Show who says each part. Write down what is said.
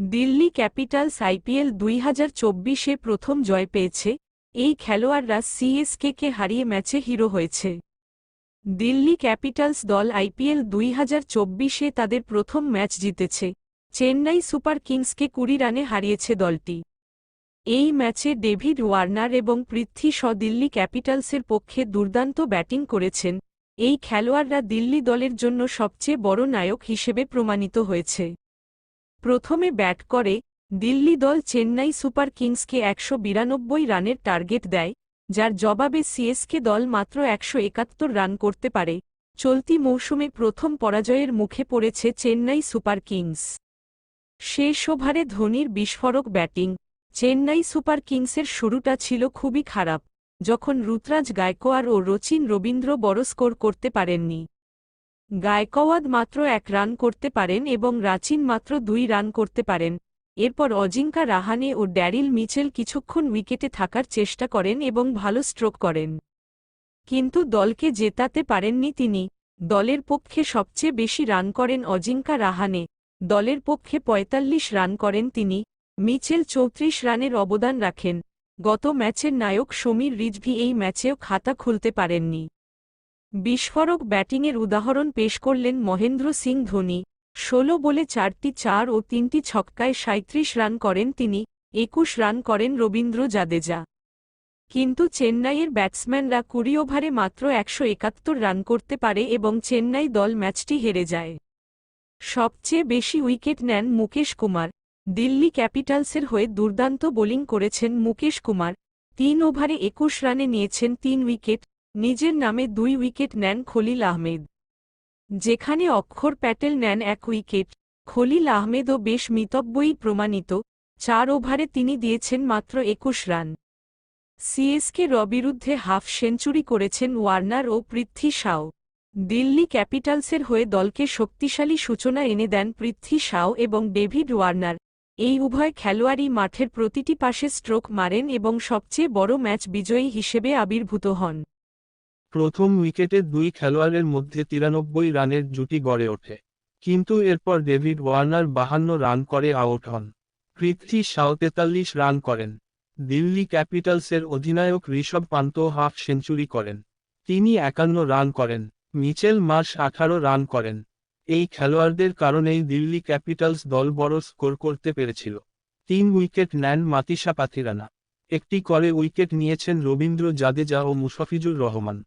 Speaker 1: Delhi Capitals IPL দুই হাজার চব্বিশে প্রথম জয় পেয়েছে। এই খেলোয়াড়রা সিএসকেকে হারিয়ে ম্যাচে হিরো হয়েছে। দিল্লি ক্যাপিটালস দল আইপিএল দুই হাজার চব্বিশে তাদের প্রথম ম্যাচ জিতেছে। চেন্নাই সুপার কিংসকে কুড়ি রানে হারিয়েছে দলটি। এই ম্যাচে ডেভিড ওয়ার্নার এবং পৃথ্বী শ দিল্লি ক্যাপিটালসের পক্ষে দুর্দান্ত ব্যাটিং করেছেন। এই খেলোয়াড়রা দিল্লি দলের জন্য সবচেয়ে বড় নায়ক হিসেবে প্রমাণিত হয়েছে। প্রথমে ব্যাট করে, দিল্লি দল চেন্নাই সুপার কিংসকে একশো বিরানব্বই রানের টার্গেট দেয়, যার জবাবে সিএসকে দল মাত্র একশো একাত্তর রান করতে পারে। চলতি মৌসুমে প্রথম পরাজয়ের মুখে পড়েছে চেন্নাই সুপার কিংস। শেষ ওভারে ধোনির বিস্ফোরক ব্যাটিং। চেন্নাই সুপার কিংসের শুরুটা ছিল খুবই খারাপ, যখন রুতরাজ গায়কোয়াড় ও রচিন রবীন্দ্র বড় স্কোর করতে পারেননি। গায়কওয়াদ মাত্র এক রান করতে পারেন এবং রাচিন মাত্র দুই রান করতে পারেন। এরপর অজিঙ্কা রাহানে ও ড্যারিল মিচেল কিছুক্ষণ উইকেটে থাকার চেষ্টা করেন এবং ভালো স্ট্রোক করেন। কিন্তু দলকে জেতাতে পারেননি তিনি। দলের পক্ষে সবচেয়ে বেশি রান করেন অজিঙ্কা রাহানে। দলের পক্ষে ৪৫ রান করেন তিনি। মিচেল চৌত্রিশ রানের অবদান রাখেন। গত ম্যাচের নায়ক সমীর রিজভি এই ম্যাচেও খাতা খুলতে পারেননি। বিস্ফোরক ব্যাটিংয়ের উদাহরণ পেশ করলেন মহেন্দ্র সিং ধোনি। ষোলো বলে চারটি চার ও তিনটি ছক্কায় সাঁত্রিশ রান করেন তিনি, একুশ রান করেন রবীন্দ্র জাদেজা। কিন্তু চেন্নাইয়ের ব্যাটসম্যানরা কুড়ি ওভারে মাত্র একশো একাত্তর রান করতে পারে এবং চেন্নাই দল ম্যাচটি হেরে যায়। সবচেয়ে বেশি উইকেট নেন মুকেশ কুমার। দিল্লি ক্যাপিটালসের হয়ে দুর্দান্ত বোলিং করেছেন মুকেশ কুমার। তিন ওভারে একুশ রানে নিয়েছেন তিন উইকেট নিজের নামে দুই উইকেট নেন খলিল আহমেদ। যেখানে অক্ষর প্যাটেল নেন এক উইকেট, খলিল আহমেদও বেশ মিতব্যই প্রমাণিত, চার ওভারে তিনি দিয়েছেন মাত্র একুশ রান। সিএসকে র বিরুদ্ধে হাফ সেঞ্চুরি করেছেন ওয়ার্নার ও পৃথ্বী শাও দিল্লি ক্যাপিটালসের হয়ে দলকে শক্তিশালী সূচনা এনে দেন পৃথ্বী শাও এবং ডেভিড ওয়ার্নার। এই উভয় খেলোয়াড়ই মাঠের প্রতিটি পাশে স্ট্রোক মারেন এবং সবচেয়ে বড় ম্যাচ বিজয়ী হিসেবে আবির্ভূত হন।
Speaker 2: প্রথম উইকেটে দুই খেলোয়াড়ের মধ্যে তিরানব্বই রানের জুটি গড়ে ওঠে। কিন্তু এরপর ডেভিড ওয়ার্নার বাহান্ন রান করে আউট হন। পৃথ্বী শাও তেতাল্লিশ রান করেন। দিল্লি ক্যাপিটালসের অধিনায়ক ঋষভ পান্ত হাফ সেঞ্চুরি করেন। তিনি একান্ন রান করেন। মিচেল মার্শ আঠারো রান করেন। এই খেলোয়াড়দের কারণেই দিল্লি ক্যাপিটালস দল বড় স্কোর করতে পেরেছিল। তিন উইকেট নেন মাতিসা পাথিরানা। একটি করে উইকেট নিয়েছেন রবীন্দ্র জাদেজা ও মুশফিজুর রহমান।